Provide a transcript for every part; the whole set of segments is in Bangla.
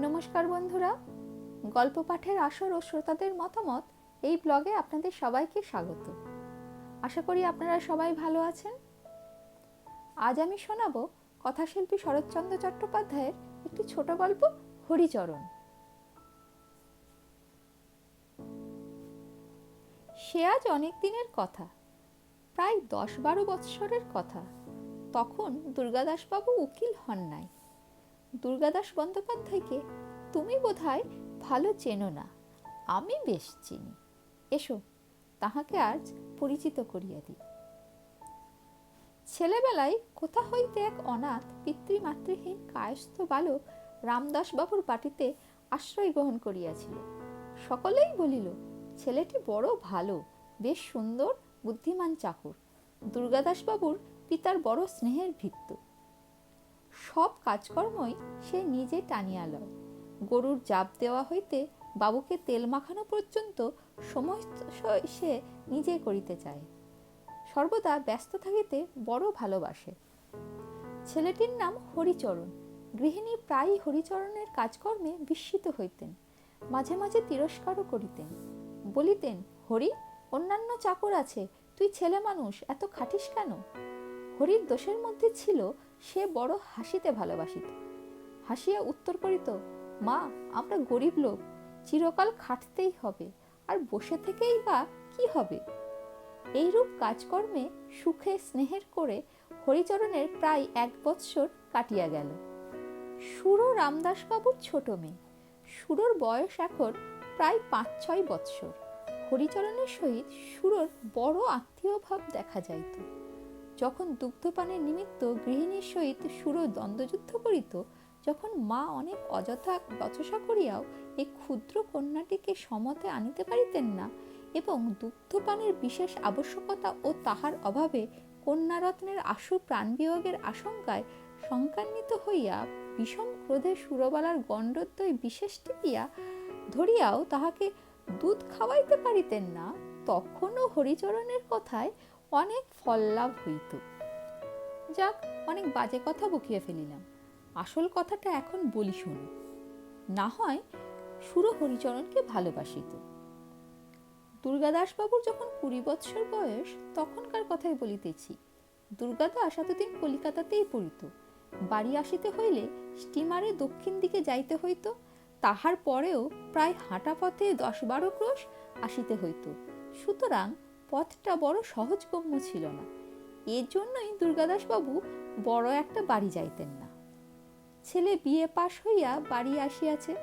নমস্কার বন্ধুরা। গল্প পাঠের আসর ও শ্রোতাদের মতামত এই ব্লগে আপনাদের সবাইকে স্বাগত। আশা করি আপনারা সবাই ভালো আছেন। আজ আমি শোনাবো কথাশিল্পী শরৎচন্দ্র চট্টোপাধ্যায়ের একটি ছোট গল্প, হরিচরণ। সে আজ অনেক দিনের কথা, প্রায় দশ বারো বৎসরের কথা। তখন দুর্গাদাসবাবু উকিল হন নাই। দুর্গাদাস বন্দ্যোপাধ্যায়কে তুমি বোধহয় ভালো চেনো না। আমি বেশ চিনি। এসো, তাহাকে আজ পরিচিত করিয়া দিই। ছেলেবেলায় কোথা হইতে এক অনাথ পিতৃমাতৃহীন কায়স্থ বালক রামদাসবাবুর বাটিতে আশ্রয় গ্রহণ করিয়াছিল। সকলেই বলিল, ছেলেটি বড় ভালো, বেশ সুন্দর, বুদ্ধিমান চাকর। দুর্গাদাসবাবুর পিতার বড় স্নেহের ভিত্ত সব কাজকর্মই সে নিজে টানিয়া লয় গরুর জাপ দেওয়া হইতে বাবুকে তেল মাখানো পর্যন্ত সমস্ত সে নিজে করিতে চায়। সর্বদা ব্যস্ত থাকিতে বড় ভালোবাসে। ছেলেটির নাম হরিচরণ। গৃহিণী প্রায়ই হরিচরণের কাজকর্মে বিস্মিত হইতেন। মাঝে মাঝে তিরস্কারও করিতেন। বলিতেন, হরি, অন্যান্য চাকর আছে, তুই ছেলে মানুষ, এত খাটিস কেন? হরির দোষের মধ্যে ছিল সে বড় হাসিতে ভালোবাসিত। হাসিয়া উত্তর করিত, মা, আমরা গরিব লোক, চিরকাল খাটতেই হবে, আর বসে থেকেই বা কি হবে? এইরূপ কাজকর্মে সুখে স্নেহের করে হরিচরণের প্রায় এক বৎসর কাটিয়া গেল। সুর রামদাসবাবুর ছোট মেয়ে। সুরর বয়স এখন প্রায় পাঁচ ছয় বৎসর। হরিচরণের সহিত সুরর বড় আত্মীয় ভাব দেখা যাইত। যখন দুগ্ধপানের নিমিত্ত গৃহিণীর সহিত সুর দ্বন্দ্বযুদ্ধ করিত, যখন মা অনেক অযথা বচসা করিয়াও এই ক্ষুদ্র কন্যাটিকে সমতে আনিতে পারিতেন না এবং দুগ্ধপানের বিশেষ আবশ্যকতা ও তাহার অভাবে কন্যারত্নের আশু প্রাণবিয়োগের আশঙ্কায় শঙ্কান্বিত হইয়া বিষম ক্রোধে সুরবালার গণ্ডদ্বয় বিশেষ টিপিয়া ধরিয়াও তাহাকে দুধ খাওয়াইতে পারিতেন না, তখনও হরিচরণের কথায় অনেক ফল লাভ হইত। যাক, অনেক বাজে কথা বকিয়ে ফেলিলাম। আসল কথাটা এখন বলি শুনো। না হয় সুর হরিচরণকে ভালোবাসিত। দুর্গাদাসবাবুর যখন কুড়ি বৎসর বয়স, তখনকার কথাই বলিতেছি, দুর্গাদাস এতদিন কলিকাতাতেই পড়িত। বাড়ি আসিতে হইলে স্টিমারে দক্ষিণ দিকে যাইতে হইত, তাহার পরেও প্রায় হাঁটা পথে দশ বারো ক্রোশ আসিতে হইত। সুতরাং পথটা বড় সহজগম্য ছিল না। এর জন্যই দুর্গাদাসবাবু বড় একটা বাড়ি যাইতেন না। ছেলে বিয়ে পাশ হইয়া বাড়ি আসিয়াছে।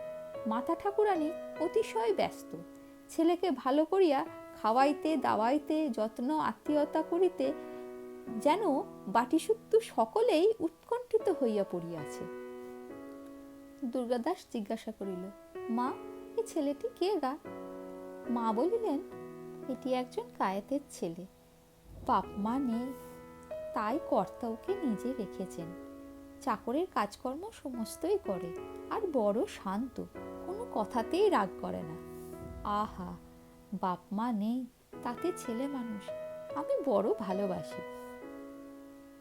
মাতা ঠাকুরানী অতিশয় ব্যস্ত। ছেলেকে ভালো করিয়া খাওয়াইতে, দাওয়াইতে, যত্ন, আত্মীয়তা করিতে যেন বাটিসুত্তু সকলেই উৎকণ্ঠিত হইয়া পড়িয়াছে। দুর্গাদাস জিজ্ঞাসা করিল, মা এই ছেলেটি কে গা? মা বলিলেন এটি একজন কায়েতের ছেলে। বাপ মা নেই তাই কর্তা ওকে নিজে রেখেছেন। চাকরের কাজকর্ম সমস্তই করে, আর বড় শান্ত, কোনো কথাতেই রাগ করে না। আহা, বাপ মা নেই, তাতে ছেলে মানুষ, আমি বড় ভালোবাসি।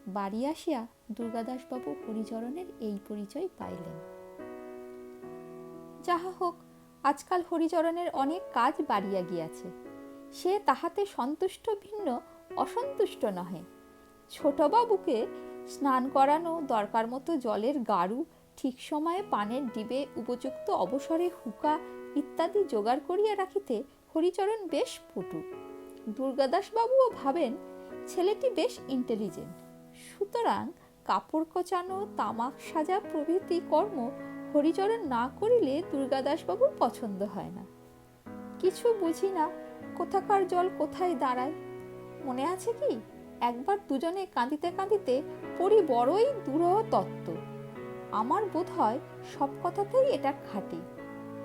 বাড়ি আসিয়া দুর্গাদাসবাবু হরিচরণের এই পরিচয় পাইলেন। যাহা হোক, আজকাল হরিচরণের অনেক কাজ বাড়িয়া গিয়াছে। সে তাহাতে সন্তুষ্ট ভিন্ন, অসন্তুষ্ট নহে। ছোটবাবুকে স্নান করানো দরকার মতো জলের গাড়ু ঠিক সময়ে পানের ডিবে উপযুক্ত অবসরে হুকা ইত্যাদি জোগাড় করিয়া রাখিতে হরিচরণ বেশ পটু। দুর্গাদাসবাবুও ভাবেন, ছেলেটি বেশ ইন্টেলিজেন্ট সুতরাং কাপড় কোচানো, তামাক সাজা প্রভৃতি কর্ম হরিচরণ না করিলে দুর্গাদাসবাবুর পছন্দ হয় না। কিছু বুঝি না কোথাকার জল কোথায় দাঁড়ায়? মনে আছে কি? একবার দুজনে কাঁদিতে কাঁদিতে পড়ি বড়ই দূরহ তত্ত্ব আমার বোধ হয় সব কথাতেই এটা খাটে।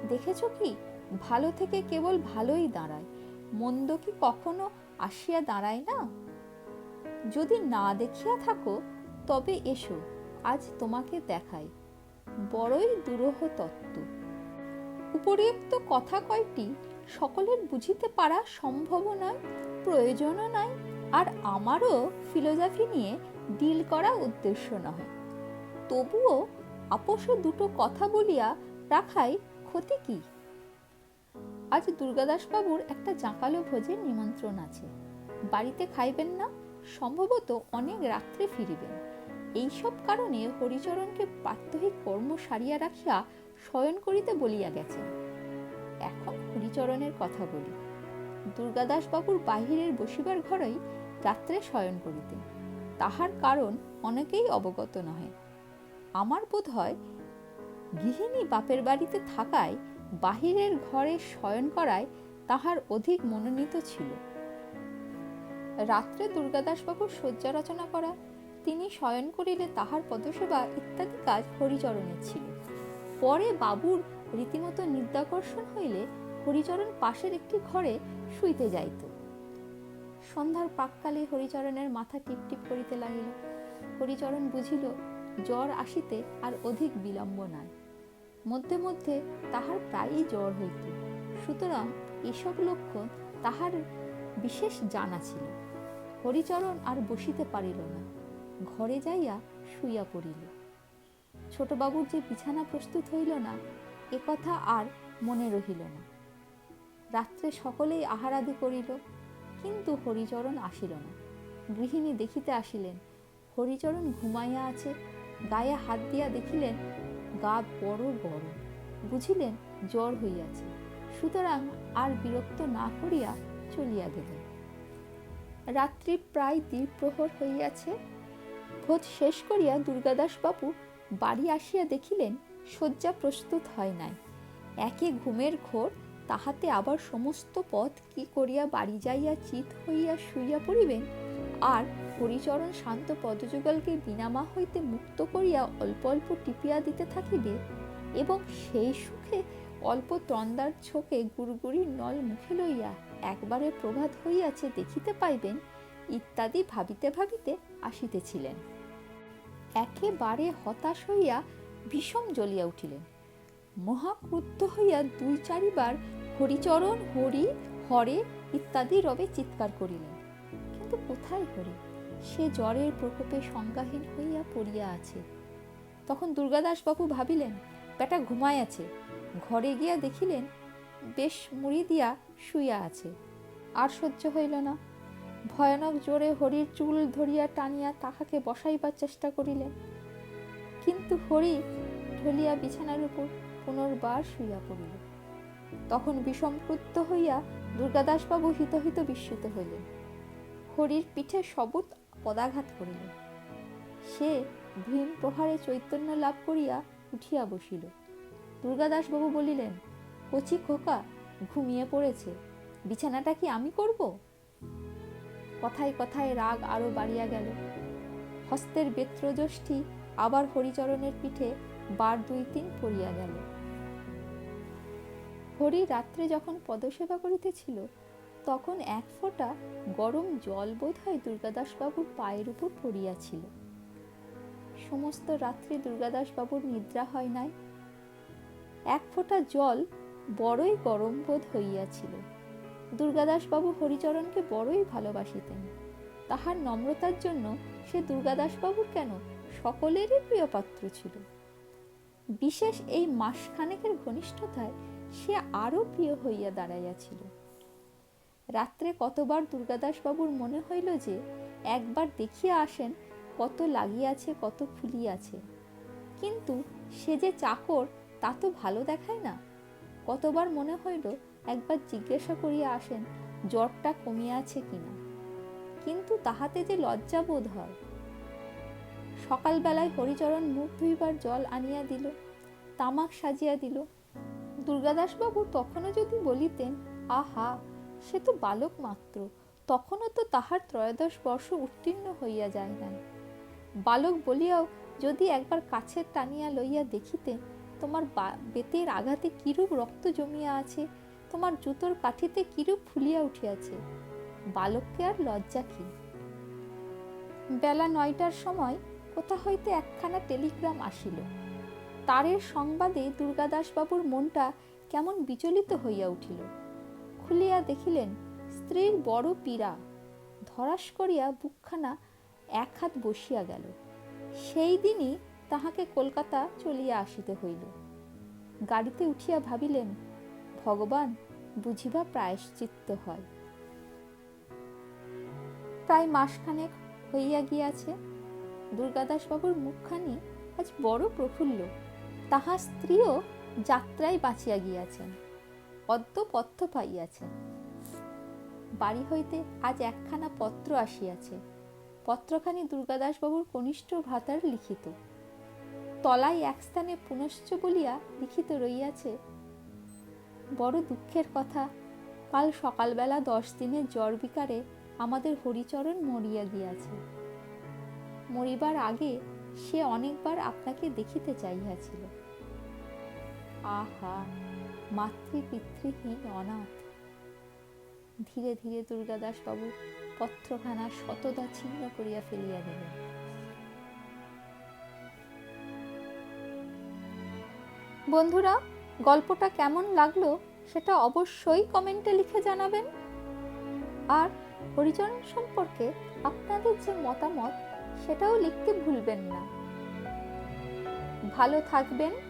দেখেছ কি? ভালো থেকে কেবল ভালোই দাঁড়ায়। মন্দ কি কখনো আসিয়া দাঁড়ায় না? যদি না দেখিয়া থাকো, তবে এসো, আজ তোমাকে দেখাই। বড়ই দুরূহ তত্ত্ব উপরিউক্ত কথা কয়টি সকলের বুঝিতে পারা সম্ভব নয়, প্রয়োজনও নয়, আর আমারও ফিলোজফি নিয়ে ডিল করা উদ্দেশ্য নয় তবুও আপোষ দুটো কথা বলিয়া রাখাই ক্ষতি কি? আজ দুর্গাদাসবাবুর একটা জাঁকালো ভোজের নিমন্ত্রণ আছে। বাড়িতে খাইবেন না, সম্ভবত অনেক রাত্রে ফিরিবেন। এইসব কারণে হরিচরণকে প্রাত্যহিক কর্ম সারিয়া রাখিয়া শয়ন করিতে বলিয়া গেছেন। এখন হরিচরণের কথা বলি। দুর্গাদাসবাবুর বাহিরের বসিবার ঘরেই রাত্রে শয়ন করিতেন তাহার কারণ অনেকেই অবগত নহে। আমার বোধ হয় গৃহিণী বাপের বাড়িতে থাকায় বাহিরের ঘরে শয়ন করায় তাহার অধিক মনোনীত ছিল। রাত্রে দুর্গাদাসবাবুর শয্যা রচনা করা, তিনি শয়ন করিলে তাহার পদসেবা ইত্যাদি কাজ হরিচরণের ছিল। পরে বাবুর রীতিমতো নিদ্যাকর্ষণ হইলে হরিচরণ পাশের একটি ঘরে শুইতে যাইত। সন্ধ্যার প্রাককালে হরিচরণের মাথা টিপটিপ করিতে লাগিল। হরিচরণ বুঝিল, জ্বর আসিতে আর অধিক বিলম্ব নাই। মধ্যে মধ্যে তাহার প্রায়ই জ্বর হইত। সুতরাং এসব লক্ষণ তাহার বিশেষ জানা ছিল। হরিচরণ আর বসিতে পারিল না। ঘরে যাইয়া শুইয়া পড়িল। ছোটবাবুর যে বিছানা প্রস্তুত হইল না, এ কথা আর মনে রহিল না। রাত্রে সকলেই আহারাদি করিল, কিন্তু হরিচরণ আসিল না। গৃহিণী দেখিতে আসিলেন, হরিচরণ ঘুমাইয়া আছে, গায়ে হাত দিয়া দেখিলেন, গা বড় বড়। বুঝিলেন, জ্বর হইয়াছে, সুতরাং আর বিরক্ত না করিয়া চলিয়া গেলেন। রাত্রি প্রায় দ্বিপ্রহর হইয়াছে ভোজ শেষ করিয়া দুর্গাদাস বাবু বাড়ি আসিয়া দেখিলেন, শয্যা প্রস্তুত হয় নাই। একে ঘুমের ঘোর তাহাতে আবার সমস্ত পথ কি করিয়া বাড়ি যাইয়া চিত হইয়া শুইয়া পড়িবেন? আর হরিচরণ শান্ত পদযুগলকে বিনামা হইতে মুক্ত করিয়া অল্প অল্প টিপিয়া দিতে থাকিবে? এবং সেই সুখে অল্প তন্দার ছোকে গুড়গুড়ির নল মুখে লইয়া একবারে প্রভাত হইয়াছে দেখিতে পাইবেন, ইত্যাদি ভাবিতে ভাবিতে আসিতেছিলেন। একেবারে হতাশ হইয়া ভীষণ জ্বলিয়া উঠিলেন। মহাক্রুদ্ধ হইয়া দুই চারিবার হরিচরণ, হরি, হরে ইত্যাদি রবে চিৎকার করিলেন। কিন্তু কোথায় হরি? সে জ্বরের প্রকোপে সংজ্ঞাহীন হইয়া পড়িয়া আছে। তখন দুর্গাদাসবাবু ভাবিলেন, বেটা ঘুমায় আছে। ঘরে গিয়া দেখিলেন, বেশ মুড়ি দিয়া শুইয়া আছে। আর সহ্য হইল না। ভয়ানক জোরে হরির চুল ধরিয়া টানিয়া তাহাকে বসাইবার চেষ্টা করিলেন। কিন্তু হরি ঢলিয়া বিছানার উপর পুনর্বার শুইয়া পড়িল। তখন হইয়া দুর্গাদাসবাবু হিতহিত বিস্মিত হইলেন। হরির পিঠে সবুত পদাঘাত করিলেন। সে ভীম প্রহারে চৈতন্য লাভ করিয়া উঠিয়া বসিল। দুর্গাদাসবাবু বলিলেন, কচি খোকা, ঘুমিয়ে পড়েছে। বিছানাটা কি আমি করব? কথায় কথায় রাগ আরও বাড়িয়া গেল। হস্তের বেত্রযষ্টি আবার হরিচরণের পিঠে বার দুই তিন পড়িয়া গেল। হরি রাত্রে যখন পদসেবা করিতেছিল, তখন এক ফোঁটা গরম জল বোধ হয় দুর্গাদাসবাবুর পায়ের উপর পড়িয়াছিল। সমস্ত রাত্রি দুর্গাদাসবাবুর নিদ্রা হয় নাই। এক ফোঁটা জল বড়ই গরম বোধ হইয়াছিল। দুর্গাদাসবাবু হরিচরণকে বড়ই ভালোবাসিতেন। তাহার নম্রতার জন্য সে দুর্গাদাসবাবুর কেন সকলেরই প্রিয় পাত্র ছিল। বিশেষ এই মাসখানেকের ঘনিষ্ঠতায় সে আরও প্রিয় হইয়া দাঁড়াইয়াছিল। রাত্রে কতবার দুর্গাদাসবাবুর মনে হইল যে, একবার দেখিয়া আসেন, কত লাগিয়াছে, কত ফুলিয়াছে। কিন্তু সে যে চাকর, তা তো ভালো দেখায় না। কতবার মনে হইল একবার জিজ্ঞাসা করিয়া আসেন, জ্বরটা কমিয়াছে কিনা। কিন্তু তাহাতে যে লজ্জা বোধ হয়। সকালবেলায় হরিচরণ মুখ ধুইবার জল আনিয়া দিল, তামাক সাজিয়া দিল দুর্গাদাসবাবু তখনও যদি বলিতেন, আহা, সে তো বালক মাত্র, তখনও তো তাহার ত্রয়োদশ বর্ষ উত্তীর্ণ হইয়া যায় নাই। বালক বলিয়াও যদি একবার কাছের টানিয়া লইয়া দেখিতেন, তোমার বেতের আঘাতে কিরূপ রক্ত জমিয়া আছে, তোমার জুতোর কাঠিতে কিরূপ ফুলিয়া উঠিয়াছে, বালককে আর লজ্জা কি? বেলা নয়টার সময় কোথা হইতে একখানা টেলিগ্রাম আসিল। তারের সংবাদে দুর্গাদাসবাবুর মনটা কেমন বিচলিত হইয়া উঠিল। খুলিয়া দেখিলেন, স্ত্রীর বড় পীড়া। ধরাস করিয়া বুকখানা এক হাত বসিয়া গেল। সেই দিনই তাহাকে কলকাতা চলিয়া আসিতে হইল। গাড়িতে উঠিয়া ভাবিলেন, ভগবান, বুঝিবা প্রায়শ্চিত্ত হয়। প্রায় মাসখানেক হইয়া গিয়াছে। দুর্গাদাসবাবুর মুখখানি আজ বড় প্রফুল্ল। তাহার স্ত্রীও যাত্রায় বাঁচিয়া গিয়াছেন, অদ্য পথ্য পাইয়াছেন। বাড়ি হইতে আজ একখানা পত্র আসিয়াছে, পত্রখানি দুর্গাদাসবাবুর কনিষ্ঠ ভ্রাতার লিখিত। তলায় এক স্থানে পুনশ্চ বলিয়া লিখিত রইয়াছে, বড় দুঃখের কথা, কাল সকালবেলা দশ দিনের জ্বর বিকারে আমাদের হরিচরণ মরিয়া গিয়াছে। মরিবার আগে সে অনেকবার আপনাকে দেখিতে চাইয়াছিল আহা মাতৃ পিতৃহীন অনাথ। ধীরে ধীরে দুর্গাদাস বাবু পত্রখানা শতদা ছিন্ন করিয়া ফেলিয়া দিলেন। বন্ধুরা, গল্পটা কেমন লাগল সেটা অবশ্যই কমেন্টে লিখে জানাবেন। আর হরিজন সম্পর্কে আপনাদের যে মতামত সেটাও লিখতে ভুলবেন না। ভালো থাকবেন